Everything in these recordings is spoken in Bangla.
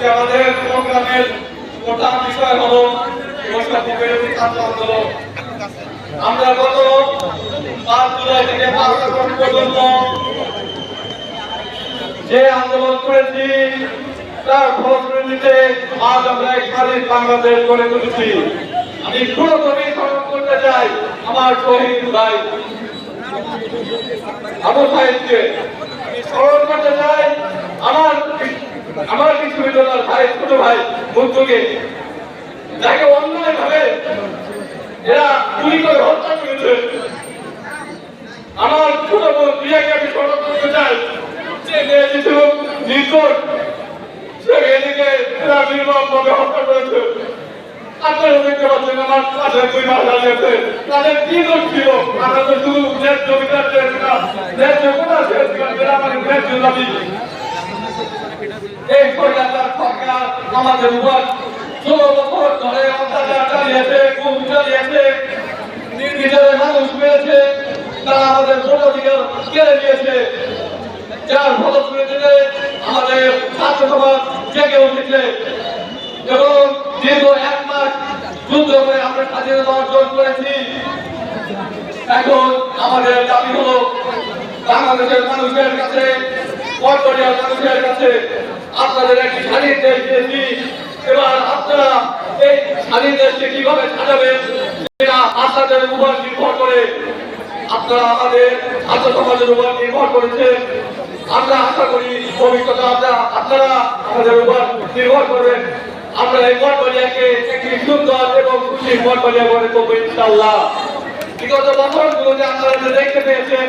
আজকে আমাদের প্রোগ্রামের প্রধান বিষয় হলো আমরা গত পাঁচ জুলাই থেকে পর্যন্ত যে আন্দোলন করেছি, তার ফলশ্রুতিতে আজ আমরা স্বাধীন বাংলাদেশ গড়ে তুলেছি। আমি পুরোদমে স্মরণ করতে চাই আমার শহীদ ভাই, আবু সাহেবকে। আমি স্মরণ করতে চাই আমার আমার বিশ্ববিদ্যালয়ের ভাই, ছোট ভাই, বন্ধুকে। যাকে অন্যায় ভাবে, এরা গুলি করে হত্যা করেছে আমার ছোট বোন প্রিয়াকে আমি স্মরণ করতে চাই। যে মেয়েটি ছিল নির্দোষ, সে মেয়েটিকে এরা নির্মমভাবে হত্যা করেছে। আমার তাদের এই সরকার সরকার আমাদের উপর ষোলো বছর ধরে অত্যাচার চালিয়েছে খুব চালিয়েছে, নির্বিচারে মানুষ পেয়েছে তারা আমাদের ভোট অধিকার কেড়ে নিয়েছে। যার ফলশ্রুতিতে আমাদের ছাত্র সমাজ জেগে উঠেছে। এবং দীর্ঘ এক মাস যুদ্ধ করে আমরা স্বাধীনতা অর্জন করেছি। এখন আমাদের দাবি হলো, বাংলাদেশের মানুষের কাছে বর্তমানের মানুষের কাছে আপনাদের একটি স্বাধীন দেশ দিয়েছি এবার আপনারা এই স্বাধীন দেশকে কীভাবে সাজাবেন আপনাদের উপর নির্ভর করে আপনারা আমাদের ছাত্র সমাজের উপর নির্ভর করেছে আমরা আশা করি ভবিষ্যতে আপনারা আমাদের উপর নির্ভর করবেন। আমরা এই মঠবাড়িয়াকে একটি সুন্দর এবং খুশি মঠবাড়িয়া গড়ে তুলবো ইনশাল্লাহ বিগত বছরগুলোতে আপনারা দেখতে পেয়েছেন,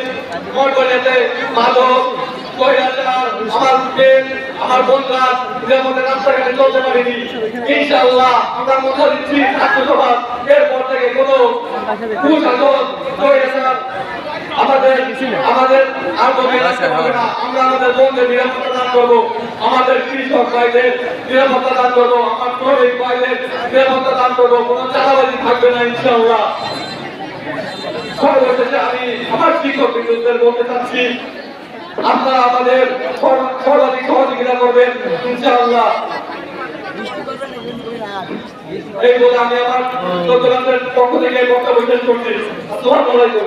মঠবাড়িয়াতে মাদক আমার বন্ধুরা মধ্যে রাস্তাঘাটে চলতে পারিনি। ইনশাল্লাহ আমরা কথা দিচ্ছি ছাত্র সমাজ এরপর থেকে কোনো কুশাসন আমাদের আমাদের আমাদের কৃষক আমি আমার শিক্ষক বিদ্যুৎদের বলতে চাচ্ছি আপনারা আমাদের সহযোগিতা করবেন, ইনশাআল্লাহ। এই বলে আমি আমার পক্ষ থেকে বক্তব্য শেষ করছি। আসসালামু আলাইকুম।